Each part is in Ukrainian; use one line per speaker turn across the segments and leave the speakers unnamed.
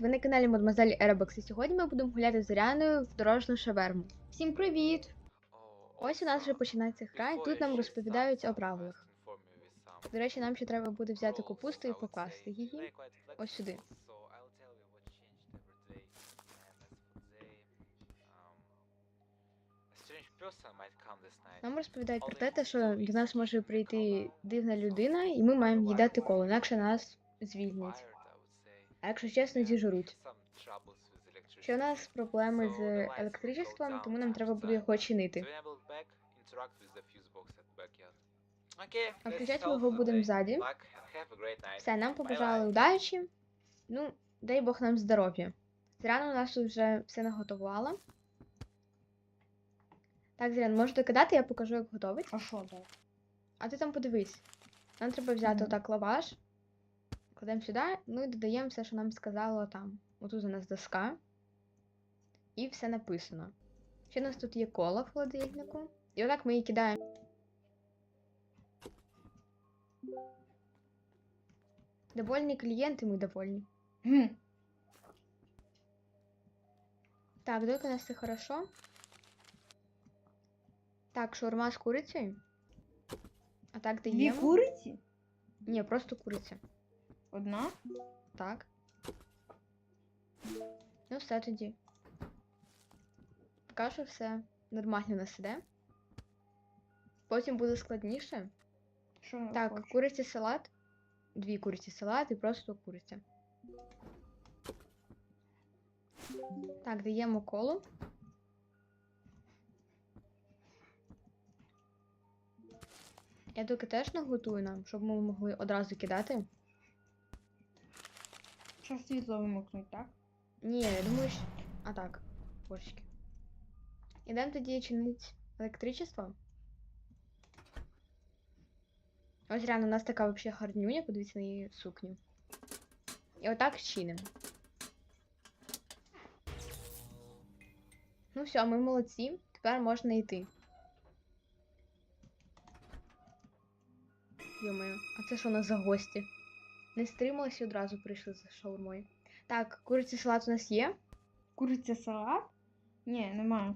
ви на каналі Мадемуазель Еребекс, і сьогодні ми будемо гуляти з Ряною в дорожну шаверму. Всім привіт! Ось у нас вже починається гра, і тут нам розповідають о правилах. До речі, нам ще треба буде взяти капусту і покласти її ось сюди. Нам розповідають про те, що до нас може прийти дивна людина, і ми маємо їй дати коло, інакше нас звільнять. А якщо чесно, зіжруть. Ще у нас проблеми з електричеством, тому нам треба буде його чинити. А включати ми його будемо ззаді. Все, нам побажали удачі. Ну, дай Бог нам здоров'я. Зрано у нас тут вже все наготувала. Так, Зрян, можете кидати, я покажу, як готовить.
А що так?
А ти там подивись. Нам треба взяти
Мгм.
отак лаваш, кладемо сюди, ну і додаємо все, що нам сказало там. Отут у нас доска. І все написано. Ще у нас тут є кола в холодильнику. І отак ми її кидаємо. Довольні клієнти, ми довольні. Так, доки у нас все хорошо. Так, шаурма з курицею. А так
Дві
даємо.
куриці?
Ні, просто куриця.
Одна?
Так. Ну, все тоді. Поки що все нормально у нас іде. Потім буде складніше.
Що
Так,
хоче?
куриця салат. Дві куриці салат і просто куриця. Так, даємо колу. Я доки теж наготую нам, щоб ми могли одразу кидати.
Що світло вимикнуть, так?
Ні, я думаю, що... А так, божечки. Ідемо тоді чинити електричество. Ось реально, у нас така взагалі гарнюня, подивіться на її сукню. І отак чинимо. Ну все, ми молодці. Тепер можна йти. Йомаю, а це що у нас за гості? Не стрималися і одразу прийшли за шаурмою. Так, куриця салат у нас є.
Куриця салат? Ні, немає.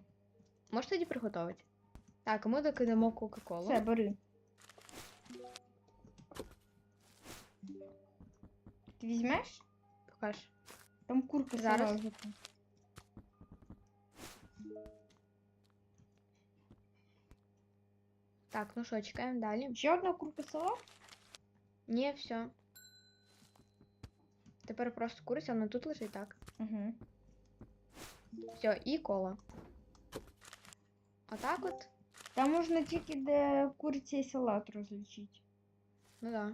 Можеш тоді приготувати? Так, а ми докидаємо Кока-Колу.
Все, бери. Ти візьмеш?
Покаж.
Там курка
Зараз. Так, ну що, чекаємо далі.
Ще одна курка салат?
Ні, все. Тепер просто куриця, вона тут лежить так.
Угу.
Все, і кола. Отак от.
Там можна тільки де куриця і салат розлічити.
Ну да.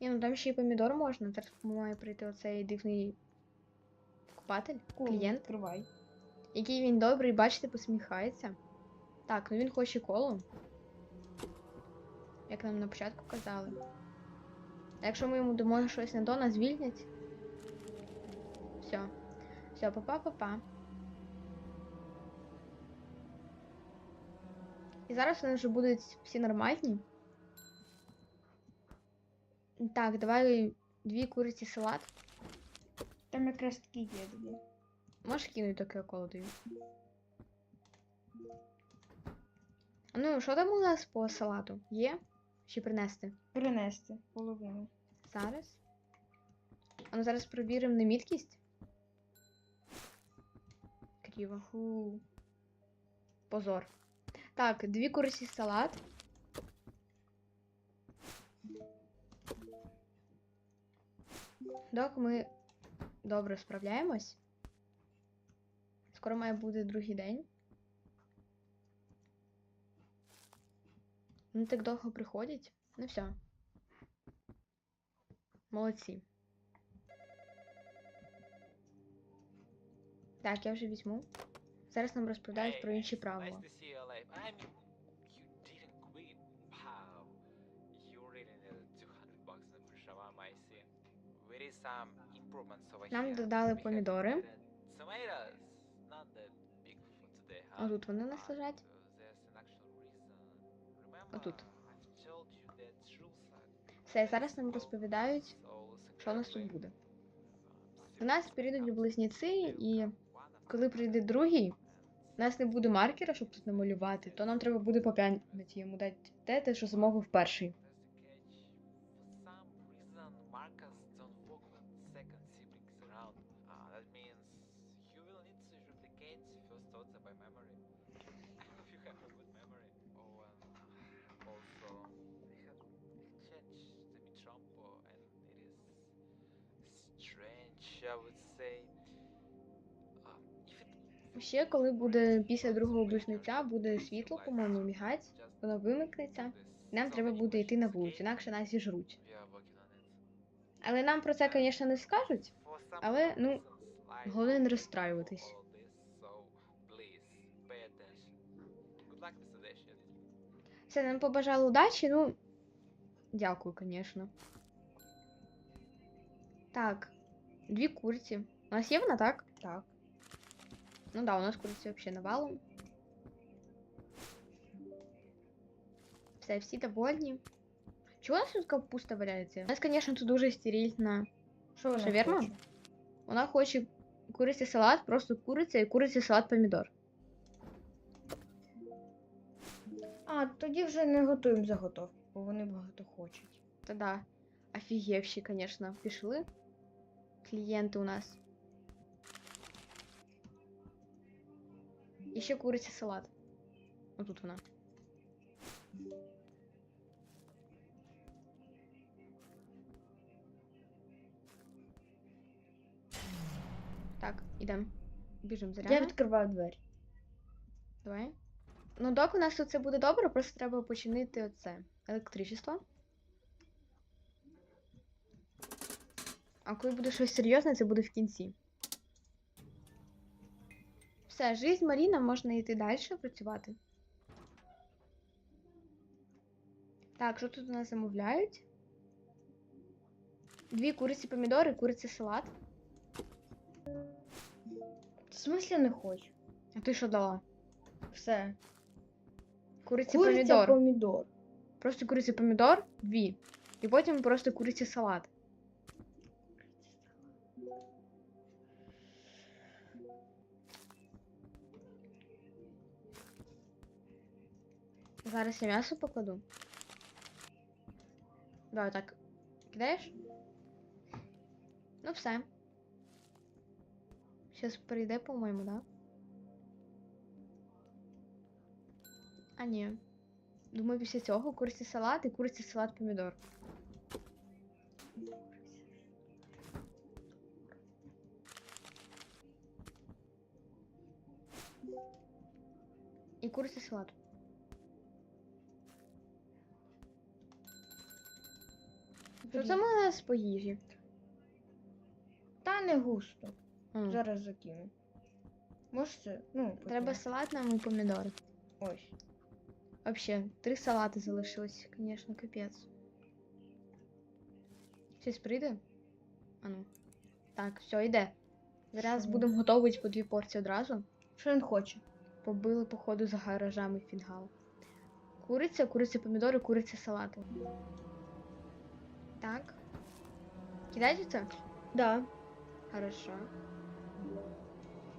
Ні, ну там ще й помідор можна. Зараз має прийти оцей дивний покупатель, клієнт,
Відкривай.
який він добрий, бачите, посміхається. Так, ну він хоче колу. Як нам на початку казали. А якщо ми йому дамо щось не то, нас звільнять. Все. Все, папа-папа. І зараз вони вже будуть всі нормальні. Так, давай дві куриці салат.
Там якраз такі є дві.
Можеш кинути таке коло даю. Ну, що там у нас по салату? Є? Чи принести?
Принести половину.
Зараз. А ну зараз провіримо на міткість. Кріво.
Фу.
Позор. Так, дві куриці салат. Док, ми добре справляємось. Скоро має бути другий день. Ну так довго приходять. Ну все. Молодці. Так, я вже візьму. Зараз нам розповідають про інші правила.
Nice to see you alive. I mean, you didn't quit. Wow. You really needed 200 bucks in the shawarma, I see. There is some improvements over
Нам додали помідори.
huh?
Отут вони нас лежать.
uh, rules are
Все, зараз нам розповідають, що у нас тут буде.
um,
У нас прийдуть близнюці, і коли прийде другий, у нас не буде маркера, щоб тут намалювати, то нам треба буде по п'ятниці йому дати те, те, що замовив перший.
I would say.
Ще коли буде після другого близнюця, буде світло, по-моєму, мігать, воно вимикнеться. Нам треба буде йти на вулицю, інакше нас зіжруть. Але нам про це, звісно, не скажуть. але, ну, головне не розстраюватись. Все, нам побажали удачі, ну. Дякую, звісно. Так, дві курці. У нас є вона, так?
Так.
Ну да, у нас куриці взагалі навалом. Все, всі довольні. Чого у нас тут капуста валяється? У нас, звісно, тут дуже стерильно.
Що вона
Що, вірно?
хоче?
Вона хоче куриця салат, просто куриця і куриця салат помідор.
А, тоді вже не готуємо заготовку, бо вони багато хочуть.
Та да. Офігевші, звісно, пішли. Клієнти у нас. І ще куриця салат. Отут вона. Так, ідемо. Біжимо зарядно.
Я відкриваю двері.
Давай. Ну, доки у нас тут все буде добре, просто треба починити оце. Електричество. А коли буде щось серйозне, це буде в кінці. Все, жизнь Маріна, можна йти далі працювати. Так, що тут у нас замовляють? Дві куриці помідори, куриця салат.
В смислі не хочу.
А ти що дала?
Все.
Куриця
Куриця
помідор.
помідор.
Просто куриця помідор, дві. І потім просто куриця салат. Зараз я м'ясо покладу. Давай так. Кидаєш? Ну все. Зараз прийде, по-моєму, да? А ні. Думаю, після цього куриця салат і куриця салат помідор. І куриця салат. Що нас по їжі?
Та не густо.
М,
Зараз закину. Може це? Ну,
Треба салат нам і помідори.
Ось.
Вообще, три салати залишилось, конечно, капець. Щось прийде? А ну. Так, все, йде. Зараз
Що?
будемо готувати по дві порції одразу.
Що він хоче?
Побили, походу, за гаражами фінгал. Куриця, куриця помідори, куриця салати. Так. Кидайте це?
Да.
Хорошо.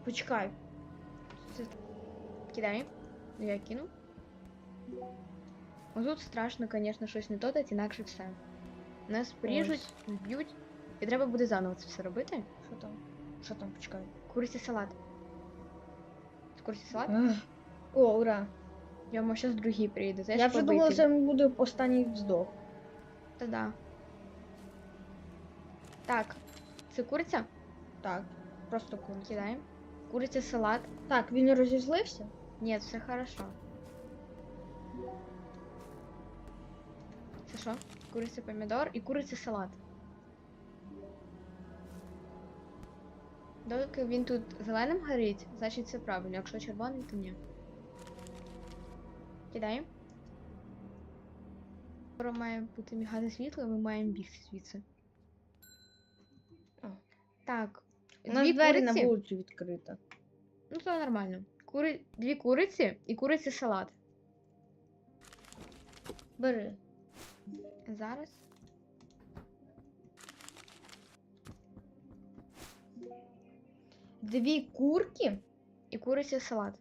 Почекай.
Це... Кидай. Ну, Я кину. Ось тут страшно, звісно, щось не то дати, інакше все. Нас поріжуть, вб'ють, і треба буде заново це все робити.
Що там? Що там, почекай.
Куриця салат. Це Куриця салат?
О, ура.
Йому щас другий прийде. Знаєш,
Я вже думала,
побитий.
це буде останній вздох.
Та да. Так. Це куриця?
Так, просто куриця.
Кидаємо. Куриця салат.
Так, він розізлився?
Ні, все хорошо. Це що? Куриця помідор і куриця салат. Доки він тут зеленим горить, значить це правильно. Якщо червоний, то ні. Кидаємо. Скоро має бути мігати світло, ми маємо бігти звідси. Так.
У нас
дві
двері на
куриці.
вулицю відкрита.
Ну, це нормально. Кури... Дві куриці і куриці салат.
Бери.
Зараз.
Дві курки?
І куриця салат.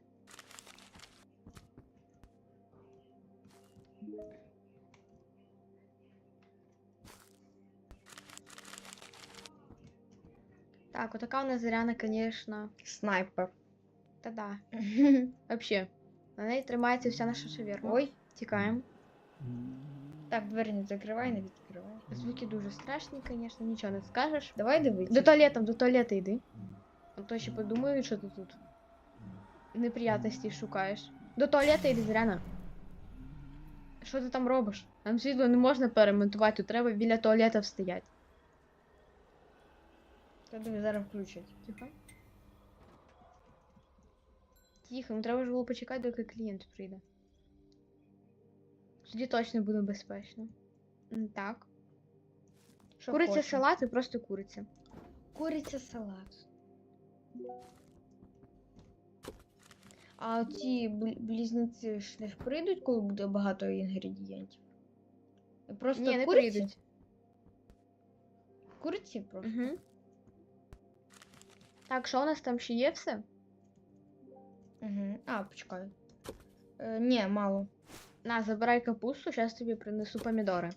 Так, отака у нас Заряна, конечно.
Снайпер.
Та-да. Вообще. На неї тримається вся наша шаверма.
Ой,
Тікаємо.
так, двері не закривай, не відкривай.
Звуки дуже страшні, конечно, нічого не скажеш.
Давай дивитися.
До туалета, до туалета йди. А то ще подумають, що ти тут. Неприятності шукаєш. До туалета йди, Заряна. Що ти там робиш? Нам світло не можна перемонтувати, тут треба біля туалета встояти.
Та тобі зараз включать.
Тихо. Тихо, ну треба ж було почекати, доки клієнт прийде. Тоді точно буде безпечно. Так.
Що
куриця
хочеш?
салат і просто куриця.
Куриця салат. А ці бл- близнеці ж не прийдуть, коли буде багато інгредієнтів? Просто
Ні, не
куриці?
прийдуть.
Куриці просто.
Угу. Так, що у нас там ще є все?
Угу. А, почекай. Е, ні, мало.
На, забирай капусту, зараз тобі принесу помідори.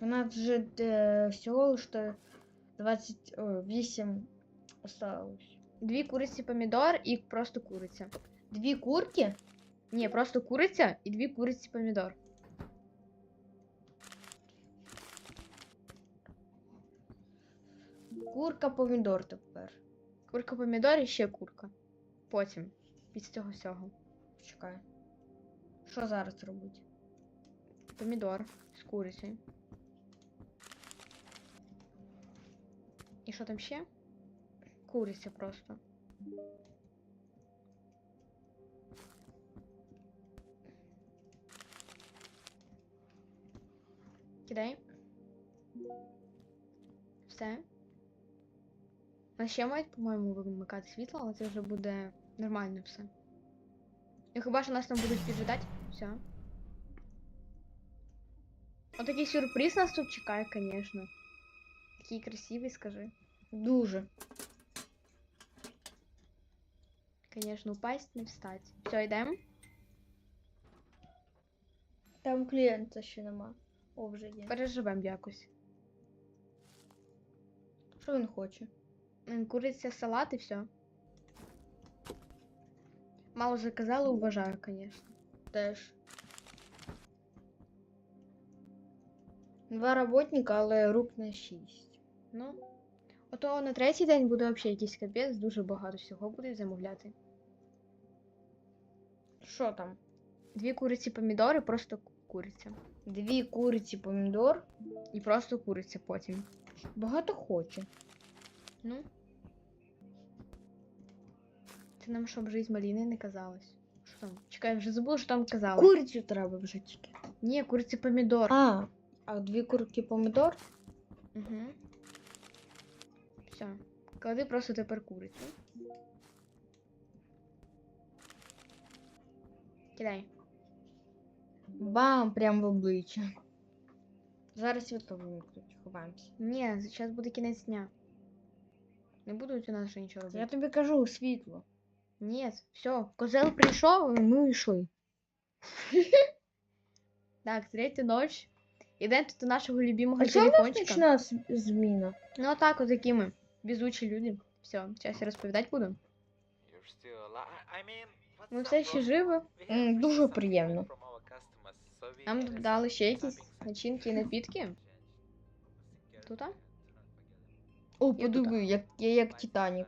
У нас вже е, всього лише 28 осталось.
Дві куриці помідор і просто куриця.
Дві курки?
Ні, просто куриця і дві куриці помідор.
Курка, помідор тепер.
Курка помідор і ще курка. Потім. Після цього всього.
Почекай. Що зараз робити?
Помідор з курицею. І що там ще? Куриця просто. Кидай. Все. А ще мають, по-моєму, вимикати світло, але це вже буде нормально все. І хіба що нас там будуть піджидати? Все. Отакий сюрприз нас тут чекає, конечно. Такий красивий, скажи.
Дуже.
Конечно, упасть, не встать. Все, йдемо.
Там клієнта ще нема. О, вже є.
Переживемо якось.
Що він хоче?
Куриця, салат і все. Мало заказали, уважаю, конечно.
Теж. Два роботника, але рук на шість.
Ну. Ото на третій день буде взагалі якийсь капець, дуже багато всього будуть замовляти.
Що там?
Дві куриці помідори, просто куриця.
Дві куриці помідор.
І просто куриця потім.
Багато хоче.
Ну. Нам щоб жизнь маліни не казалась. Що там? Чекай, вже забула, що там казали.
Курицю треба вже тільки.
Ні, куриці помідор.
А, а дві курки помідор?
Угу. Все. Клади просто тепер курицю. Кидай.
Бам, прям в обличчя. Зараз світло вимкнуть, ховаємося.
Ні, зараз буде кінець дня. Не будуть у нас вже нічого робити.
Я тобі кажу, світло.
Ні, все, козел прийшов, і ми йшли. так, третя ніч. Ідемо тут до нашого любимого
А у нас
телефончика.
нічна з- зміна?
Ну, отак, от такі ми. Везучі люди. Все, зараз я розповідати буду.
What's
Ми все ще
bro?
живі.
We
дуже приємно.
Нам дали ще якісь начинки і напітки. Тут?
О,
І
подиви, як, я як Титанік.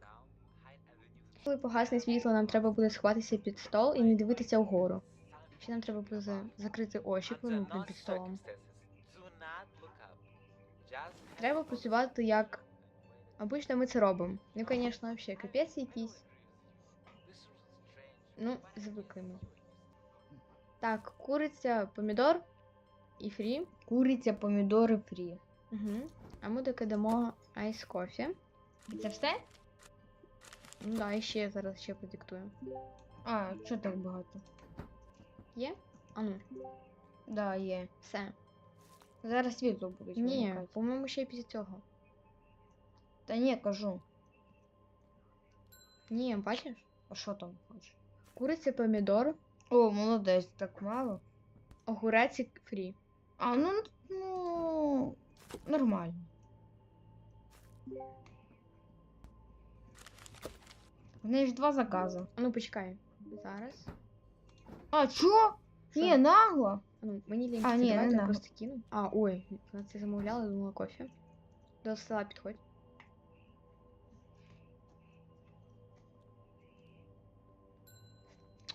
Коли погасне світло, нам треба буде сховатися під стол і не дивитися вгору. Ще нам треба буде закрити очі, коли ми будемо під столом. Треба працювати як. Обично ми це робимо. Ну, звісно, взагалі капець якийсь. Ну, звикли ми. Так, куриця, помідор і фрі.
Куриця, помідори фрі.
Угу. А ми докидамо айс кофі.
Це все?
Ну да, і ще зараз ще продиктую.
А, що так багато?
Є? А ну,
Да, є.
все.
Зараз світло будуть
Ні,
вимикати.
по-моєму, ще після цього.
Та ні, кажу.
Ні, бачиш?
А що там хочеш?
Куриця, помідор,
О, молодець, так мало.
огурець і фрі.
А, ну, ну, нормально. В неї ж два закази.
А ну почекай. Зараз.
А, чо?
Що?
Ні, нагло.
А ну, мені лінь
А, ні,
давай
не
я
надо.
просто кину. А, ой, вона це замовляла, думала кофе. До стола підходь.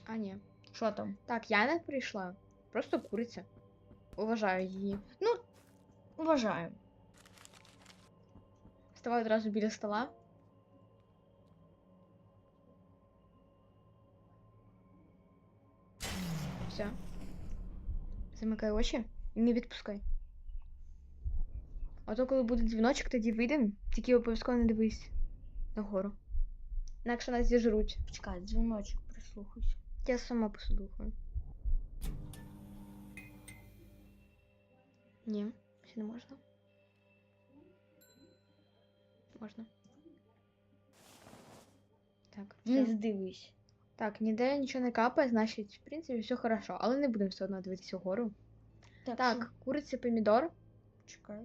А, ні.
Що там?
Так, я не прийшла. Просто куриця. Уважаю її.
Вважаю.
Вставай одразу біля стола. Все. Замикай очі і не відпускай. А то коли буде дзвіночок, тоді вийдемо, тільки обов'язково не дивись нагору. Інакше нас зіжруть.
Почекай, дзвіночок, прислухайся.
Я сама послухаю. Ні, ще не можна. Можна. Так,
Не
все.
здивись.
Так, ніде нічого не капає, значить, в принципі, все хорошо. Але не будемо все одно дивитися вгору. Так, куриця, помідор.
Чекай.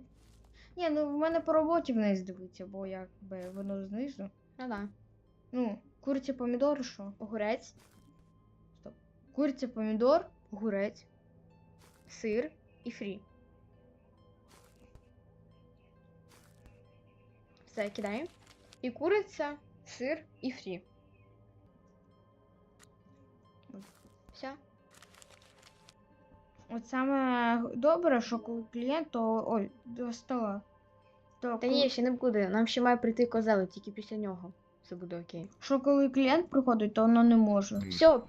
Ні, ну в мене по роботі вниз дивиться, бо якби воно знизу.
Ну да.
Ну, куриця помідор, що?
Огурець,
Куриця помідор.
огурець, сир і фрі. Все, кидаємо. І куриця, сир і фрі.
От саме добре, що клієнт, то ой, до стола. То
Та
коли-
ні, ще не буде. Нам ще має прийти козел, тільки після нього. Все буде окей.
Що коли клієнт приходить, то воно не може.
Все,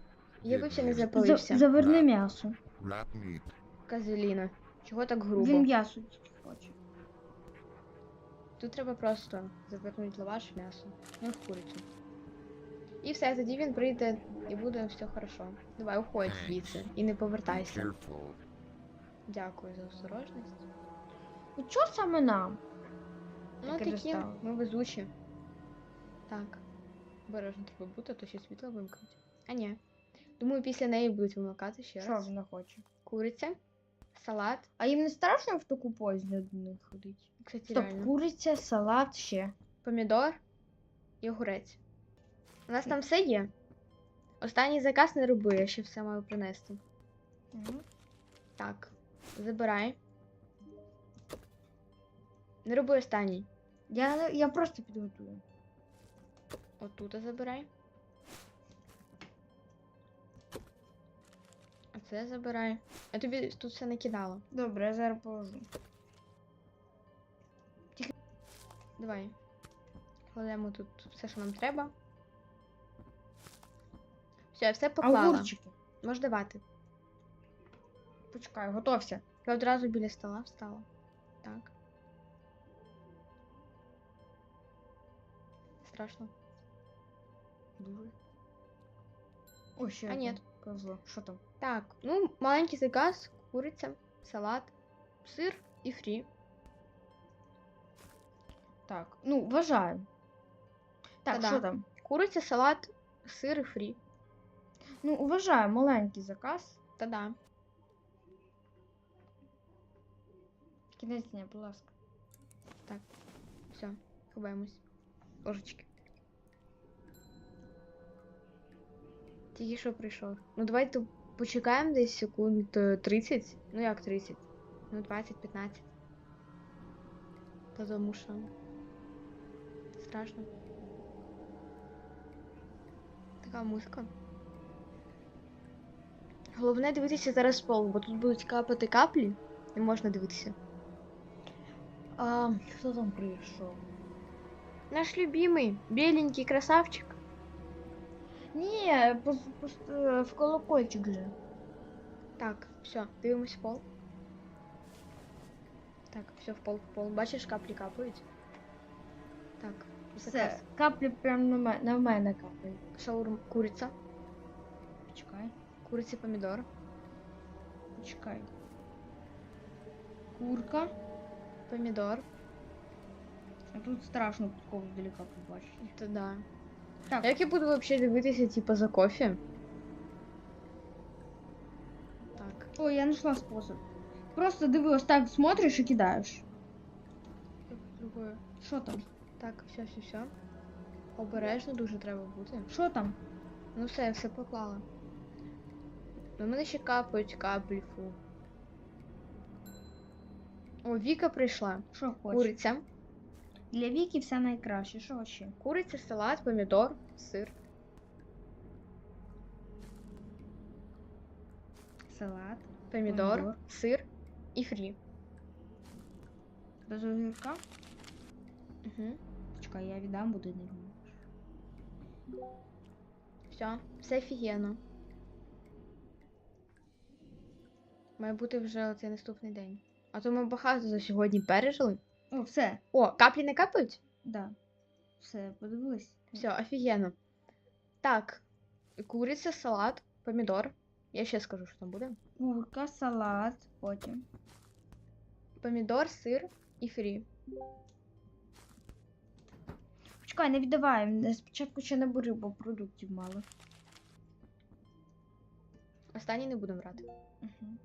якось не
За-
запалився.
заверни м'ясо.
Козеліна. Чого так грубо?
Він м'ясо тільки хоче.
Тут треба просто завернути лаваш в м'ясо, ну в курицю. І все, тоді він прийде і буде все хорошо. Давай, уходь звідси і не повертайся. Дякую за осторожність.
Ну чого саме нам?
Ну
Таке
такі,
достало.
ми везучі. Так. Обережно треба бути, а то ще світло вимкнуть. А ні. Думаю, після неї будуть вимикати ще
Що
раз.
вона хоче?
Куриця, салат.
А їм не страшно в таку поздню до них ходити?
Кстати,
Стоп,
реально.
куриця, салат ще.
помідор і огурець. У нас там все є. Останній заказ не роби, я ще все маю принести. Так, забирай. Не роби останній.
Я, я просто підготую.
Отут забирай. А це забирай. Я тобі тут все накидала.
Добре, я зараз положу.
Давай. Кладемо тут все, що нам треба. Все, я все поклала.
огурчики?
Можеш давати.
Почекай, готовся.
Я одразу біля стола встала. Так. Страшно. Дуже.
О, ще
А, ні.
Повезло. Що там?
Так, ну, маленький заказ, куриця, салат, сир і фрі.
Так, ну, вважаю. Так,
Та-да.
що там?
Куриця, салат, сир і фрі.
Ну, вважаю, маленький заказ.
Та-да.
Кінець дня, будь ласка.
Все, ховаємось. Ложечки. Тільки що прийшов. Ну давайте почекаємо десь секунд е, 30. Ну як 30? Ну 20-15. Потому що страшно. Така музика. Головне дивитися зараз пол, бо тут будуть капати каплі. Не можна дивитися.
А, хто там прийшов?
Наш любимий, беленький красавчик.
Ні, пос- пос- е, в колокольчик же.
Так, все, дивимось в пол. Так, все в пол, в пол. Бачиш, каплі капають. Так,
Все,
заказ.
каплі прямо на мене, на мене капають.
Шаурма, куриця,
Почекай,
куриця, помідор,
почекай. Курка.
помідор.
А тут страшно такого здалека побачити.
Та да.
Так.
А як я буду взагалі дивитися, типу, за кофе? Так.
Ой, я нашла спосіб. Просто диви, ось так смотриш і кидаєш.
Другое.
Що там?
Так, все, все, все. Обережно дуже треба бути.
Що там?
Ну все, я все поклала. В мене ще капають каплі, фу. О, Віка прийшла.
Що хочеш?
Куриця.
Для Віки все найкраще. Що ще?
Куриця, салат, помідор, сир.
Салат.
Помідор,
Помідор.
сир і фрі.
Без огірка?
Угу.
Чекай, я віддам буде не
Все, все офігенно. Має бути вже оцей наступний день. А то ми багато за сьогодні пережили.
О, все.
О, каплі не капають?
Да. Все, подивилась.
Все, офігенно. Так, куриця, салат, помідор. Я ще скажу, що там буде.
Курка, салат, потім.
Помідор, сир і фрі.
Почекай, не віддавай. Спочатку ще набери, бо продуктів мало.
Останній не будемо брати.
Угу.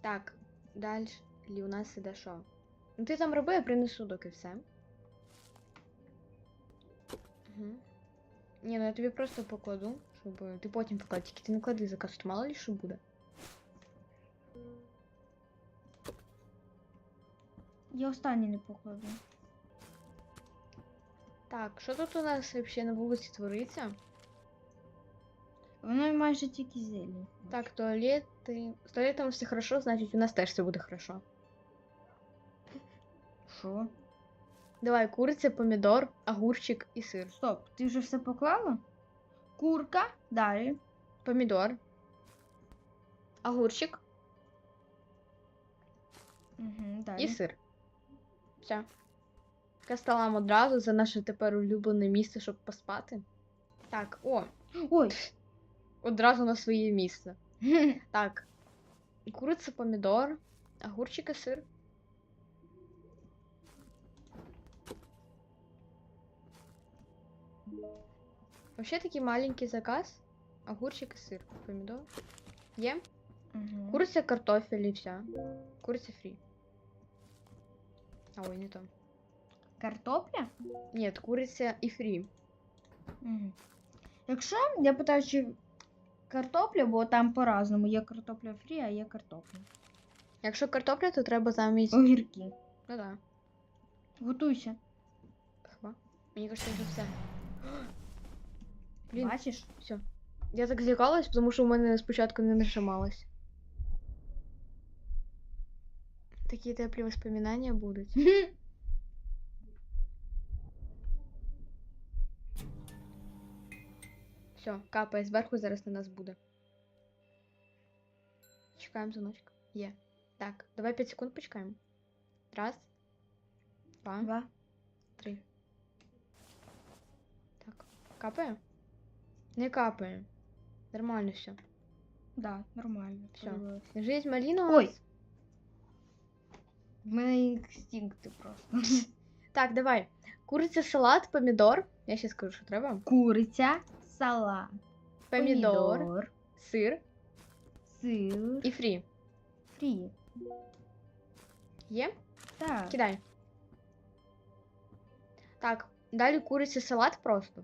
Так, далі у нас іде що? Ну ти там роби, я принесу доки все. Угу. Ні, ну я тобі просто покладу, щоб ти потім поклад, тільки ти не клади заказ, то мало ли що буде.
Я останній не покладу.
Так, що тут у нас взагалі на вулиці твориться?
Воно майже тільки зелень.
Так, туалети. З туалетом все хорошо, значить у нас теж все буде хорошо.
Що?
Давай, куриця, помідор, огурчик і сир.
Стоп, ти вже все поклала? Курка, далі.
Помідор. Огурчик
Угу, далі.
і сир. Все. Касталам одразу за наше тепер улюблене місце, щоб поспати. Так, о,
Ой.
Одразу на своє місце. Так. Куриця, помідор, огурчик і сир. Вообще такий маленький заказ. Огурчик і сир. Помідор. Є.
Угу.
Куриця, картофель і все. Куриця фрі. А ой, не то.
Картопля?
Нет, куриця і фрі.
Угу. Якщо я питаю, чи картопля, бо там по-разному. Є картопля фрі, а є картопля.
Якщо картопля, то треба замість.
Огірки.
Ну да.
Готуйся.
Хіба? Мені кажется, вже все. Блін,
Бачиш?
все. Я так злякалась, тому що у мене спочатку не нажималось. Такі теплі воспоминання будуть. Все, капає зверху, зараз на нас буде. Чекаємо дзвоночка. Є. Так, давай 5 секунд почекаємо. Раз. Два.
Два.
Три. Так. Капає? Не капає. Нормально все.
Да, нормально. Подивилась.
Жизнь малина.
Ой. В мене інстинкти просто.
Так, давай. Куриця, салат, помідор. Я ще скажу, що треба.
Куриця, салат,
Помідор, сир
сир,
і фрі.
фрі.
Є?
Так.
Кидай. Так, далі куриця, салат просто.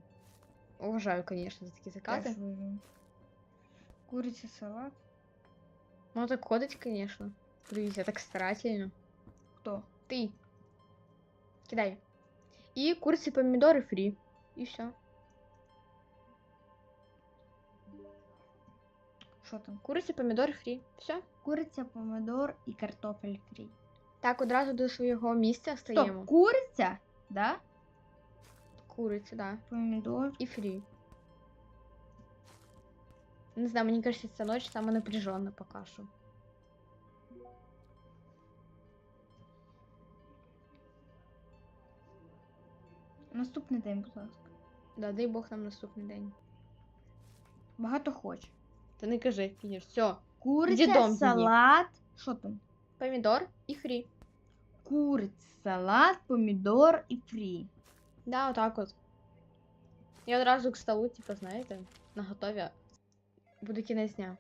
Уважаю, звісно, за такі закази.
теж вижу. Куриця, салат.
Ну так ходить, звісно. Дивіться, так старательно.
Хто?
Ти. Кидай. І курці, помідори фрі. І все.
Що там?
Куриця, помідори фрі. Все.
Куриця, помидор і картопель фрі.
Так, одразу до свого місця стаємо.
Стоп, куриця, да?
Куриця, да.
Помідор.
І фрі. Не знаю, мені кажется, ця ночь саме напряжена пока що.
Наступний день, будь ласка.
Да, дай Бог нам наступний день.
Багато хоче.
Та не кажи, конечно. Все.
Куриця,
Дідом її.
салат. Що там?
Помідор і фрі.
Куриця, салат, помідор і фрі.
Да, отак от. Я одразу к столу, типу, знаєте, на готові. Буде кінець дня.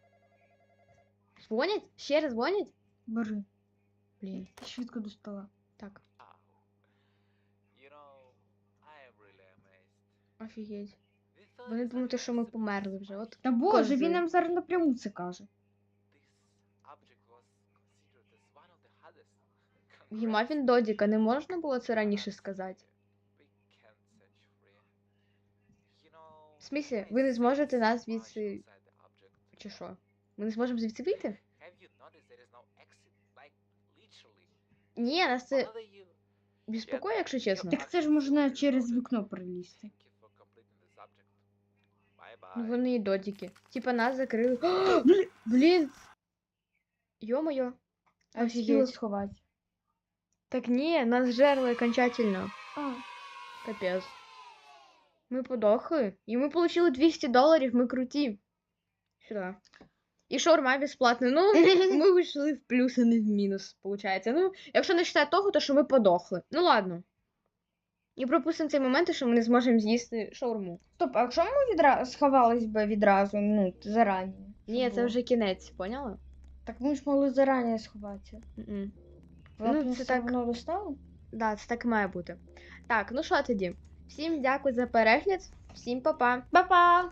Дзвонять? Ще раз дзвонять?
Бери.
Блін,
Швидко до стола.
так,
Oh. You know, I am really amazed.
офігеть. Вони думають, що ми померли вже. От
Та боже, він нам зараз напряму це каже.
Гіма він додіка, не можна було це раніше сказати. В смислі,
I
ви не зможете нас звідси. Чи що? Ми не зможемо звідси вийти? Ні, нас це
Another
якщо чесно.
Так це ж можна через вікно пролізти.
Ну вони і додіки. Типа нас закрили. Блін. Йо-моє. Офігеть.
сховати.
Так ні, нас жерли окончательно.
А,
Капець. Ми подохли. І ми отримали 200 доларів, ми круті. Сюди. І шаурма безплатна. Ну, ми вийшли в плюс, а не в мінус, виходить. Ну, якщо не вважати того, то що ми подохли. Ну ладно. І пропустимо цей момент, що ми не зможемо з'їсти шаурму.
Стоп, а якщо ми відра... сховались би відразу, ну, зарані?
Ні, це вже кінець, поняла?
Так ми ж могли зарані сховатися.
М-м. Ну, це так.
воно достало?
Да, це так має бути. Так, ну що тоді? Всім дякую за перегляд, всім па-па!
Па-па!